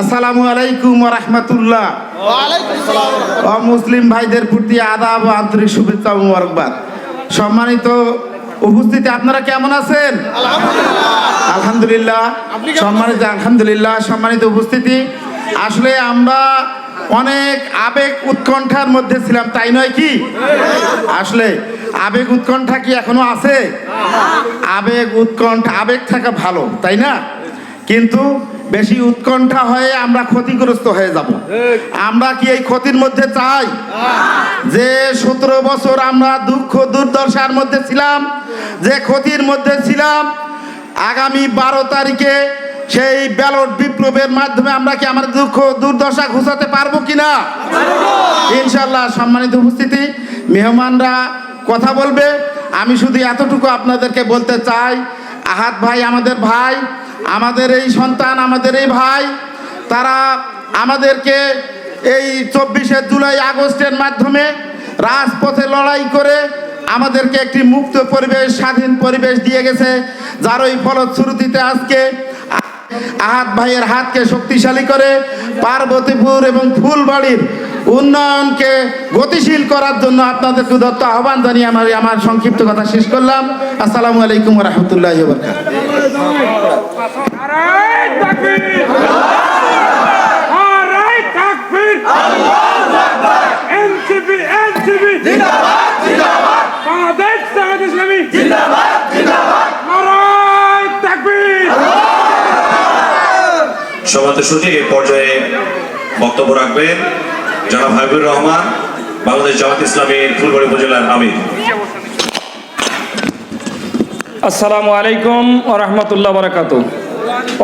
আসসালামু আলাইকুম রহমতুল্লাহ। ও মুসলিম ভাইদের প্রতি আদাব ও আন্তরিক শুভেচ্ছা ও মোবারকবাদ। সম্মানিত উপস্থিতি আপনারা কেমন আছেন? আলহামদুলিল্লাহ। সম্মানিত আলহামদুলিল্লাহ সম্মানিত উপস্থিতি। আসলে আমরা অনেক আবেগ উৎকণ্ঠার মধ্যে ছিলাম তাই নয় কি? আসলে আবেগ উৎকণ্ঠা কি এখনও আছে? আবেগ উৎকণ্ঠা আবেগ থাকা ভালো তাই না? কিন্তু বেশি উৎকণ্ঠা হয়ে আমরা ক্ষতিগ্রস্ত হয়ে যাব। আমরা কি এই ক্ষতির মধ্যে চাই? যে সতেরো বছর আমরা দুঃখ দুর্দশার মধ্যে ছিলাম যে ক্ষতির মধ্যে ছিলাম আগামী বারো তারিখে সেই ব্যালট বিপ্লবের মাধ্যমে আমরা কি আমাদের দুঃখ দুর্দশা ঘুষাতে পারব কিনা? ইনশাল্লাহ সম্মানিত উপস্থিতি মেহমানরা কথা বলবে। আমি শুধু এতটুকু আপনাদেরকে বলতে চাই আহাত ভাই আমাদের ভাই আমাদের এই সন্তান, আমাদের এই ভাই, তারা আমাদেরকে এই চব্বিশে জুলাই আগস্টের মাধ্যমে রাজপথে লড়াই করে আমাদেরকে একটি মুক্ত পরিবেশ, স্বাধীন পরিবেশ দিয়ে গেছে, যার ওই ফলশ্রুতিতে আজকে আহাত ভাইয়ের হাতকে শক্তিশালী করে পার্বতীপুর এবং ফুলবাড়ির উন্নয়নকে গতিশীল করার জন্য আপনাদেরকে উদত্ত আহ্বান জানিয়ে আমার আমার সংক্ষিপ্ত কথা শেষ করলাম। আসসালামু আলাইকুম রহমতুল্লাহ নারায় শুটি এই পর্যায়ে বক্তব্য রাখবেন জনাব হাবিবুর রহমান বাংলাদেশ জামাত ইসলামীর ফুলবাড়ি উপজেলার আমির। আসসালামু আলাইকুম ও রহমতুল্লাহ বারাকাত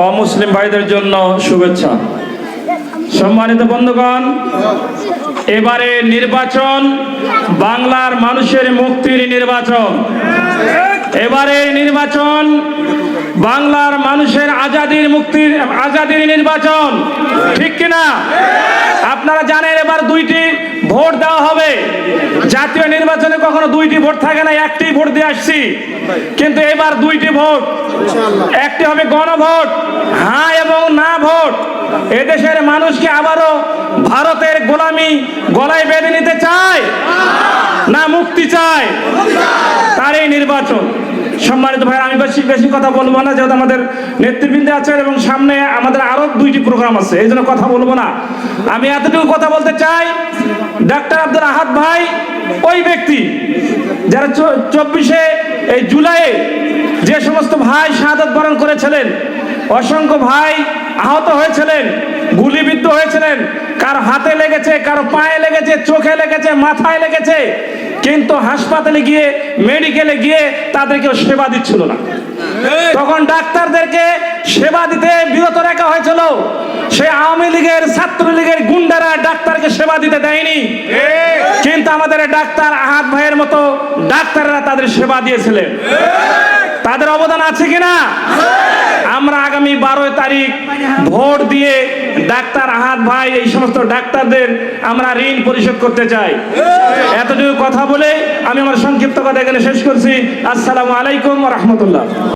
অমুসলিম ভাইদের জন্য শুভেচ্ছা। সম্মানিত বন্ধুগণ, এবারে নির্বাচন, বাংলার মানুষের মুক্তির নির্বাচন। এবারে নির্বাচন, বাংলার মানুষের আজাদির মুক্তির, আজাদির নির্বাচন। ঠিক কিনা? আপনারা জানেন এবার দুইটি ভোট দেওয়া হবে। জাতীয় নির্বাচনে কখনো দুইটি ভোট থাকে না একটি ভোট দিয়ে আসছি। কিন্তু এবার দুইটি ভোট। একটি হবে গণভোট হ্যাঁ এবং না ভোট। এদেশের মানুষকে আবারও ভারতের গোলামি গলায় বেঁধে নিতে চায়? না মুক্তি চায়? তার এই নির্বাচন। সম্মানিত ভাই আমি বেশি বেশি কথা বলব না, যেহেতু আমাদের নেতৃবৃন্দ আছেন এবং সামনে আমাদের আরও দুইটি প্রোগ্রাম আছে, এই জন্য কথা বলব না। আমি এতটুকু কথা বলতে চাই, ডাক্তার আব্দুল আহাদ ভাই, ওই ব্যক্তি যারা চব্বিশে এই জুলাইয়ে যে সমস্ত ভাই শাহাদত বরণ করেছিলেন, অসংখ্য ভাই আহত হয়েছিলেন, গুলিবিদ্ধ হয়েছিলেন, কারও হাতে লেগেছে, কারও পায়ে লেগেছে, চোখে লেগেছে, মাথায় লেগেছে কিন্তু হাসপাতালে গিয়ে মেডিকেলে গিয়ে তাদেরকে সেবা দিচ্ছিল না। তখন ডাক্তারদেরকে সেবা দিতে বিরত রাখা হয়েছিল। সে আওয়ামী লীগের ছাত্রলীগের গুন্ডারা ডাক্তারকে সেবা দিতে দেয়নি। কিন্তু আমাদের ডাক্তার আহাত ভাইয়ের মতো ডাক্তাররা তাদের সেবা দিয়েছিলেন। তাদের অবদান আছে কিনা? আমরা আগামী বারোই তারিখ ভোট দিয়ে ডাক্তার আহাত ভাই, এই সমস্ত ডাক্তারদের আমরা ঋণ পরিশোধ করতে চাই। এতটুকু কথা বলে আমি আমার সংক্ষিপ্ত কথা এখানে শেষ করছি। আসসালামু আলাইকুম রহমতুল্লাহ।